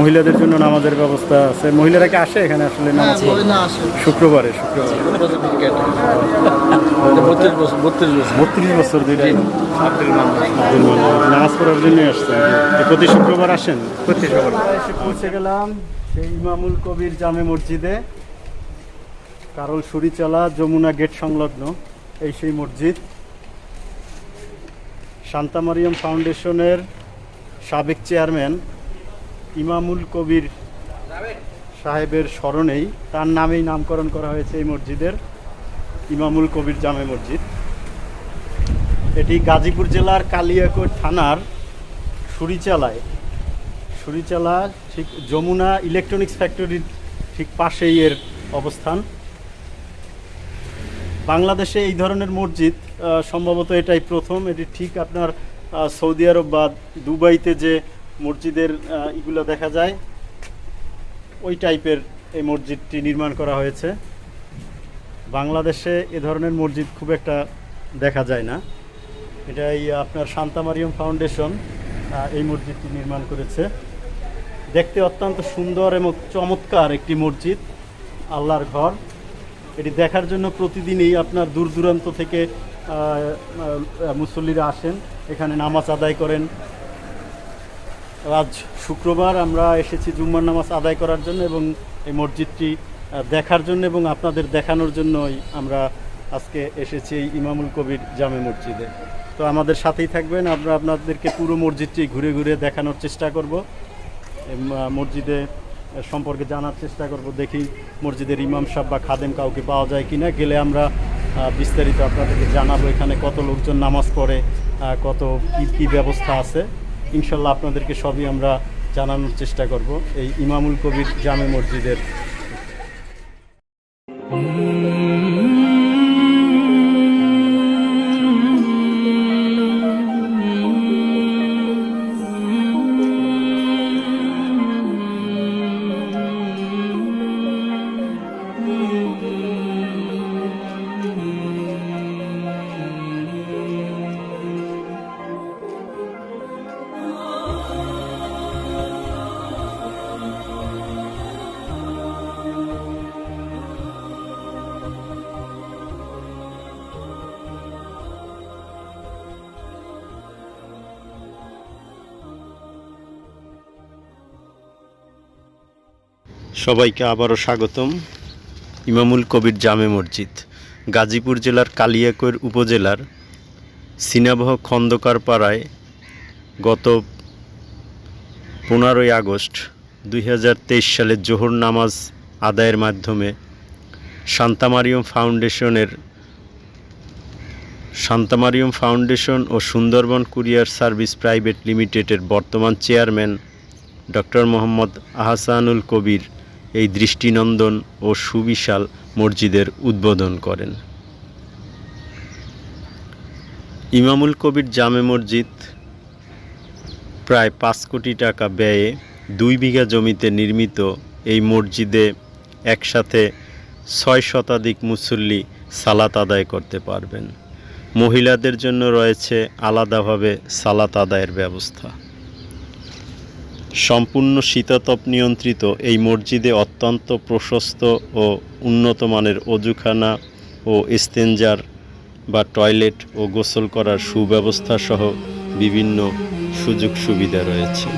মহিলাদের জন্য নামাজের ব্যবস্থা আছে। মহিলারা কি আসে এখানে আসলে হ্যাঁ নামাজ আসে। শুক্রবারে শুক্রবারে। বত্রিশ বছর মান্নান। নামাজ পড়ার জন্যই আসছেন প্রতি শুক্রবার আসেন? প্রতি শুক্রবার। এসে পৌঁছে গেলাম সেই ইমামুল কবির জামে মসজিদে। কারল সুরিচালা যমুনা গেট সংলগ্ন এই সেই মসজিদ। শান্তা মারিয়াম ফাউন্ডেশনের সাবেক চেয়ারম্যান ইমামুল কবির সাহেবের স্মরণেই তার নামেই নামকরণ করা হয়েছে এই মসজিদের, ইমামুল কবির জামে মসজিদ। এটি গাজীপুর জেলার কালিয়াকোট থানার সুরিচালায়। সুরিচালা ঠিক যমুনা ইলেকট্রনিক্স ফ্যাক্টরির ঠিক পাশেই এর অবস্থান। বাংলাদেশে এই ধরনের মসজিদ সম্ভবত এটাই প্রথম। এটি ঠিক আপনার সৌদি আরব বা দুবাইতে যে মসজিদের এগুলো দেখা যায়। ওই টাইপের এই মসজিদটি নির্মাণ করা হয়েছে। বাংলাদেশে এ ধরনের মসজিদ খুব একটা দেখা যায় না। এটাই আপনার শান্তা মারিয়াম ফাউন্ডেশন এই মসজিদটি নির্মাণ করেছে। দেখতে অত্যন্ত সুন্দর এবং চমৎকার একটি মসজিদ, আল্লাহর ঘর। এটি দেখার জন্য প্রতিদিনই আপনার দূর দূরান্ত থেকে মুসল্লিরা আসেন, এখানে নামাজ আদায় করেন। আজ শুক্রবার আমরা এসেছি জুম্মার নামাজ আদায় করার জন্য এবং এই মসজিদটি দেখার জন্য এবং আপনাদের দেখানোর জন্যই আমরা আজকে এসেছি এই ইমামুল কবির জামে মসজিদে। তো আমাদের সাথেই থাকবেন, আমরা আপনাদেরকে পুরো মসজিদটি ঘুরে ঘুরে দেখানোর চেষ্টা করব। মসজিদে সম্পর্কে জানার চেষ্টা করব, দেখি মসজিদের ইমাম সাহেব বা খাদেম কাউকে পাওয়া যায় কিনা। গেলে আমরা বিস্তারিত আপনাদেরকে জানাব এখানে কত লোকজন নামাজ পড়ে কত কী কী ব্যবস্থা আছে। ইনশাল্লাহ আপনাদেরকে সবই আমরা জানানোর চেষ্টা করব। এই ইমামুল কবির জামে মসজিদের। সবাইকে আবারও স্বাগতম। ইমামুল কবির জামে মসজিদ, গাজীপুর জেলার কালিয়াকৈর উপজেলার সিনাবহ খন্দকার পাড়ায় গত পনেরোই আগস্ট দুই সালে জোহর নামাজ আদায়ের মাধ্যমে শান্তামারিয়ম ফাউন্ডেশনের শান্তামারিয়ম ফাউন্ডেশন ও সুন্দরবন কুরিয়ার সার্ভিস প্রাইভেট লিমিটেডের বর্তমান চেয়ারম্যান ডক্টর মোহাম্মদ আহসানুল কবির এই দৃষ্টিনন্দন ও সুবিশাল মসজিদের উদ্বোধন করেন। ইমামুল কবির জামে মসজিদ প্রায় পাঁচ কোটি টাকা ব্যয়ে দুই বিঘা জমিতে নির্মিত এই মসজিদে একসাথে ছয় শতাধিক মুসল্লি সালাত আদায় করতে পারবেন। মহিলাদের জন্য রয়েছে আলাদাভাবে সালাত আদায়ের ব্যবস্থা। সম্পূর্ণ শীতাতপ নিয়ন্ত্রিত এই মসজিদে অত্যন্ত প্রশস্ত ও উন্নত মানের অজুখানা ও স্তেঞ্জার বা টয়লেট ও গোসল করার সুব্যবস্থা সহ বিভিন্ন সুযোগ সুবিধা রয়েছে।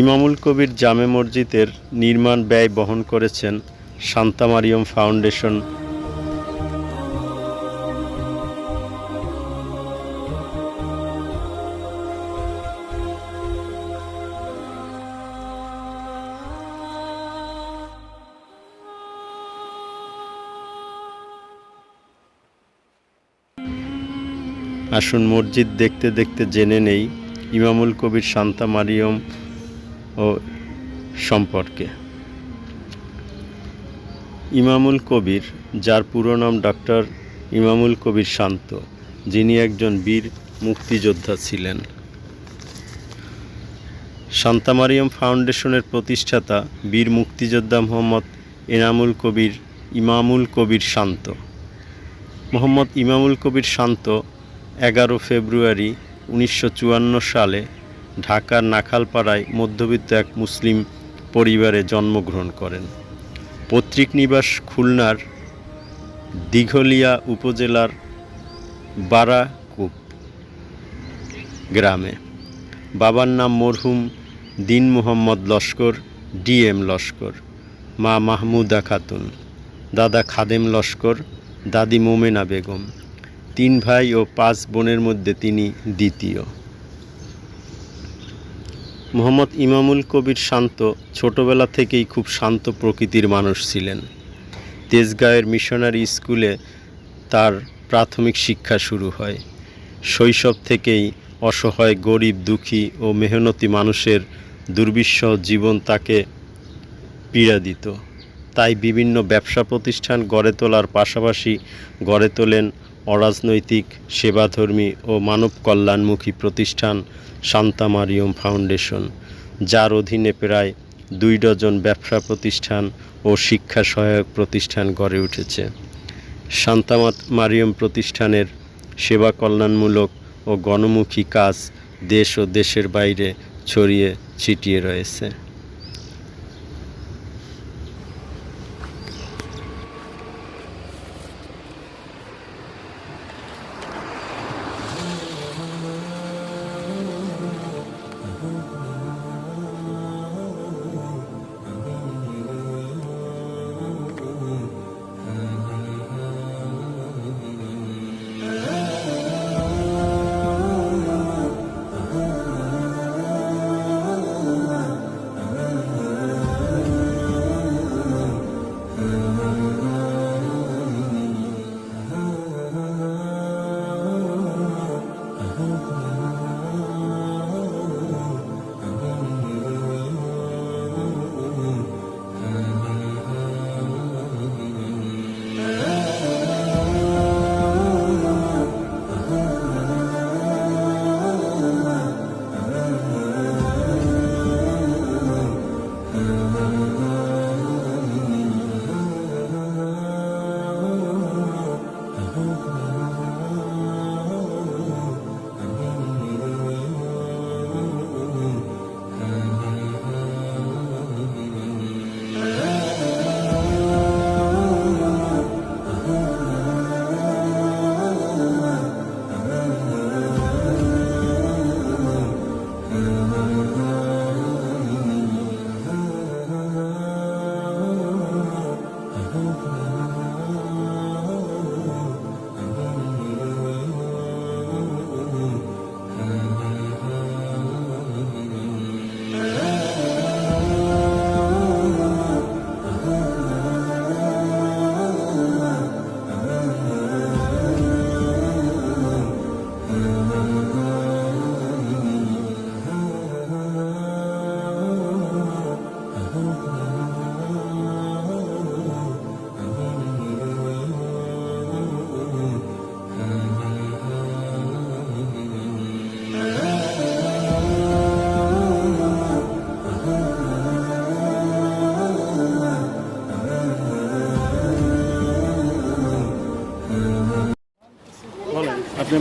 ইমামুল কবির জামে মসজিদের নির্মাণ ব্যয় বহন করেছেন শান্তামারিয়ম ফাউন্ডেশন। আসুন মসজিদ দেখতে দেখতে জেনে নেই, ইমামুল কবির শান্তা মারিয়ম ও সম্পর্কে। ইমামুল কবির, যার পুরো নাম ডক্টর ইমামুল কবির শান্ত, যিনি একজন বীর মুক্তিযোদ্ধা ছিলেন। শান্তামারিয়াম ফাউন্ডেশনের প্রতিষ্ঠাতা বীর মুক্তিযোদ্ধা মোহাম্মদ এনামুল কবির, ইমামুল কবির শান্ত। মোহাম্মদ ইমামুল কবির শান্ত এগারো ফেব্রুয়ারি উনিশশো চুয়ান্ন সালে ঢাকার নাখালপাড়ায় মধ্যবিত্ত এক মুসলিম পরিবারে জন্মগ্রহণ করেন। পৈতৃক নিবাস খুলনার দিঘলিয়া উপজেলার বারাকুপ গ্রামে। বাবার নাম মরহুম দিন মোহাম্মদ লস্কর, ডিএম লস্কর। মা মাহমুদা খাতুন। দাদা খাদেম লস্কর, দাদি মোমেনা বেগম। তিন ভাই ও পাঁচ বোনের মধ্যে তিনি দ্বিতীয়। মোহাম্মদ ইমামুল কবির শান্ত ছোটবেলা থেকেই খুব শান্ত প্রকৃতির মানুষ ছিলেন। তেজগাঁয়ের মিশনারি স্কুলে তার প্রাথমিক শিক্ষা শুরু হয়। শৈশব থেকেই অসহায়, গরিব, দুঃখী ও মেহনতি মানুষের দুর্বিষহ জীবন তাকে পীড়া দিত। তাই বিভিন্ন ব্যবসা প্রতিষ্ঠান গড়ে তোলার পাশাপাশি গড়ে তোলেন অরাজনৈতিক, সেবাধর্মী ও মানব কল্যাণমুখী প্রতিষ্ঠান শান্তা মারিয়ম ফাউন্ডেশন, যার অধীনে প্রায় দুই ডজন ব্যবসা প্রতিষ্ঠান ও শিক্ষা সহায়ক প্রতিষ্ঠান গড়ে উঠেছে। শান্তামাত মারিয়ম প্রতিষ্ঠানের সেবা কল্যাণমূলক ও গণমুখী কাজ দেশ ও দেশের বাইরে ছড়িয়ে ছিটিয়ে রয়েছে।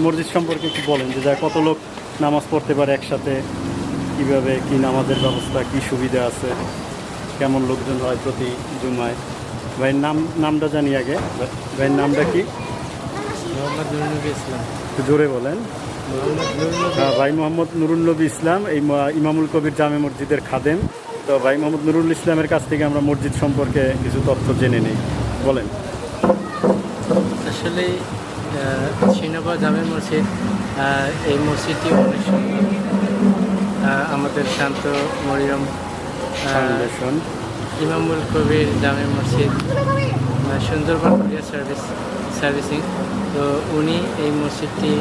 মসজিদ সম্পর্কে একটু বলেন যে যায় কত লোক নামাজ পড়তে পারে একসাথে কীভাবে কি নামাজের ব্যবস্থা কি সুবিধা আছে কেমন লোকজন হয় প্রতি জুমায়? ভাইয়ের নাম নামটা জানি আগে ভাই- ভাইয়ের নামটা কি? মোহাম্মদ নুরুনবী ইসলাম। জোরে বলেন। হ্যাঁ, ভাই মোহাম্মদ নুরুল নবী ইসলাম এই ইমামুল কবির জামে মসজিদের খাদেম। তো ভাই মোহাম্মদ নুরুল ইসলামের কাছ থেকে আমরা মসজিদ সম্পর্কে কিছু তথ্য জেনে নিই। বলেন। আসলে শ্রীনগর জামে মসজিদ এই মসজিদটি অনেক সুন্দর। আমাদের শান্ত মরিয়ম ইমামুল কবির জামে মসজিদ সুন্দরবন কুরিয়ার সার্ভিস সার্ভিসিং তো উনি এই মসজিদটি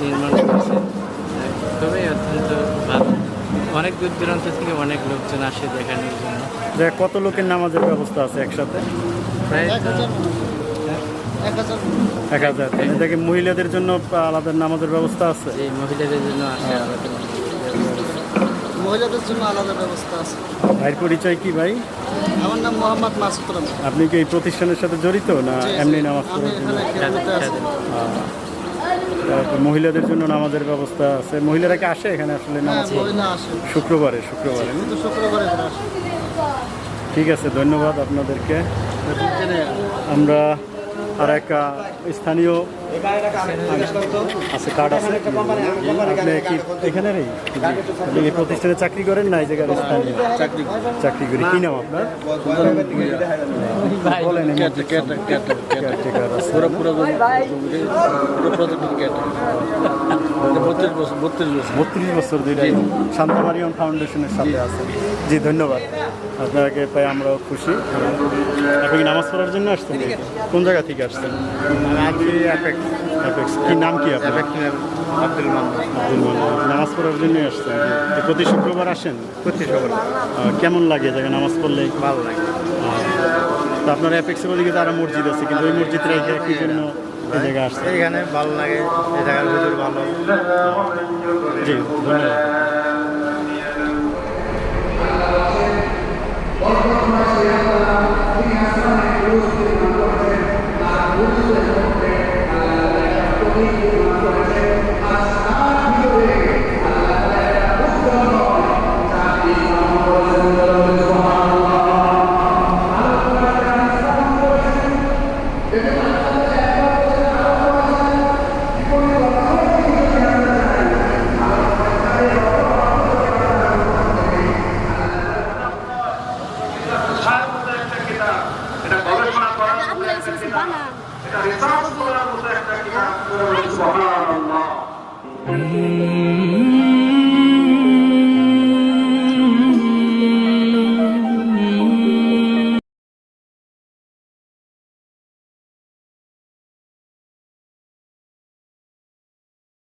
নির্মাণ করেছেন। খুবই অত্যন্ত ভালো। অনেক দূর দূরান্ত থেকে অনেক লোকজন আসে দেখানোর জন্য। কত লোকের নামাজের ব্যবস্থা আছে একসাথে? প্রায় এক হাজার। এটাকে মহিলাদের জন্য আলাদা নামাজের ব্যবস্থা আছে? মহিলাদের জন্য মসজিদে মহিলাদের জন্য আলাদা ব্যবস্থা আছে। ভাইয়ের পরিচয় কি ভাই? আমার নাম মোহাম্মদ মাসুদ আপনি কি এই প্রতিষ্ঠানের সাথে জড়িত না। এমনি নামাজ আছি। তারপর মহিলাদের জন্য নামাজের ব্যবস্থা আছে। মহিলারা কি আসে এখানে আসলে হ্যাঁ নামাজ? শুক্রবারে শুক্রবারে। ঠিক আছে ধন্যবাদ আপনাদেরকে। আমরা আর একটা স্থানীয় আছে কার্ড আছে। এখানে নেই এই? প্রতিষ্ঠানে চাকরি করেন? না এই জায়গার স্থানীয় চাকরি চাকরি করি। কি নাম আপনার? বলেন কেয়ারটেকার আছে। বত্রিশ বছর ধরে শান্তামারিয়ন ফাউন্ডেশনের সাথে আছে জি ধন্যবাদ। আপনাকে পাই আমরাও খুশি। আপনি নামাজ পড়ার জন্য আসছেন? কোন জায়গা থেকে আসছেন? অ্যাপেক্স কি নাম কি আপনার? আব্দুল মান্নান নামাজ পড়ার জন্য আসছেন প্রতি শুক্রবার আসেন? প্রতি শুক্রবার। কেমন লাগে জায়গা নামাজ পড়লে? ভালো লাগে। তো আপনার অ্যাপেক্সের ওদিকে তো আরও মসজিদ আছে কিন্তু ওই মসজিদ রেখে কি জন্য এই জায়গায় আসছেন? এখানে ভালো লাগে এই জায়গার ভিতর ভালো। জি ধন্যবাদ। Ambulance is banana. সুবহানাল্লাহ